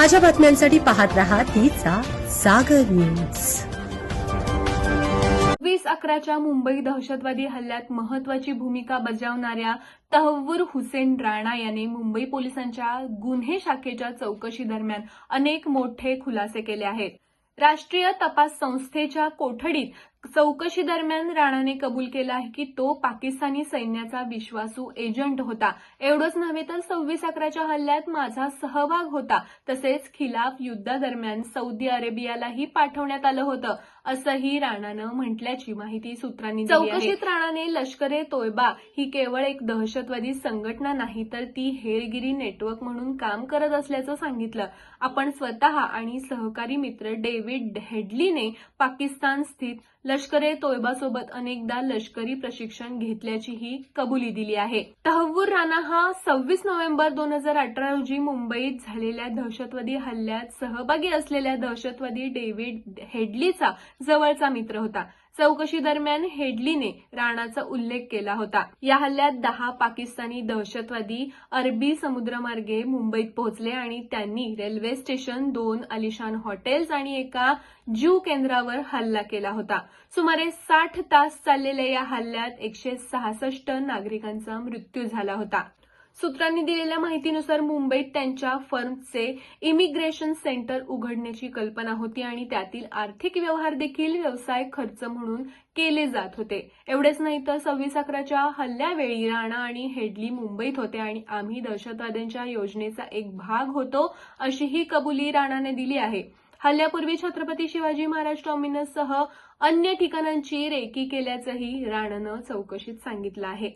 ताज्या बातम्यांसाठी पाहत राहा तिचा सागर न्यूज. वीस अकराच्या मुंबई दहशतवादी हल्ल्यात महत्वाची भूमिका बजावणाऱ्या तहव्वूर हुसेन राणा याने मुंबई पोलिसांच्या गुन्हे शाखेच्या चौकशी दरम्यान अनेक मोठे खुलासे केले आहेत. राष्ट्रीय तपास संस्थेच्या कोठडीत चौकशी दरम्यान राणाने कबूल केलं आहे की तो पाकिस्तानी सैन्याचा विश्वासू एजंट होता. एवढंच नव्हे तर सव्वीस अकराच्या हल्ल्यात माझा सहभाग होता. तसेच खिलाफ युद्धादरम्यान सौदी अरेबियालाही पाठवण्यात आलं होतं असंही राणानं म्हटल्याची माहिती सूत्रांनी चौकशीत राणाने लष्कर ए तोयबा ही केवळ एक दहशतवादी संघटना नाही तर ती हेरगिरी नेटवर्क म्हणून काम करत असल्याचं सांगितलं. आपण स्वतः आणि सहकारी मित्र डेव्हिड हेडलीने पाकिस्तान स्थित लष्कर ए तोयबासोबत अनेकदा लष्करी प्रशिक्षण घेतल्याचीही कबुली दिली आहे. तहव्वूर राणा हा सव्वीस नोव्हेंबर दोन हजार अठरा रोजी मुंबईत झालेल्या दहशतवादी हल्ल्यात सहभागी असलेल्या दहशतवादी डेव्हिड हेडलीचा जवळचा मित्र होता. चौकशी दरम्यान हेडलीने राणाचा उल्लेख केला होता. या हल्ल्यात दहा पाकिस्तानी दहशतवादी अरबी समुद्रमार्गे मुंबईत पोहोचले आणि त्यांनी रेल्वे स्टेशन दोन अलिशान हॉटेल्स आणि एका ज्यू केंद्रावर हल्ला केला होता. सुमारे साठ तास चाललेल्या या हल्ल्यात एकशे सहासष्ट नागरिकांचा मृत्यू झाला होता. सूत्रांनी दिलेल्या माहितीनुसार मुंबईत त्यांच्या फर्मचे इमिग्रेशन सेंटर उघडण्याची कल्पना होती आणि त्यातील आर्थिक व्यवहार देखील व्यवसाय खर्च म्हणून केले जात होते. एवढेच नाही तर सव्वीस अकराच्या हल्ल्यावेळी राणा आणि हेडली मुंबईत होते आणि आम्ही दहशतवाद्यांच्या योजनेचा एक भाग होतो अशीही कबुली राणाने दिली आहे. हल्ल्यापूर्वी छत्रपती शिवाजी महाराज टॉमिनससह अन्य ठिकाणांची रेकी केल्याचंही राणानं चौकशीत सांगितलं आहे.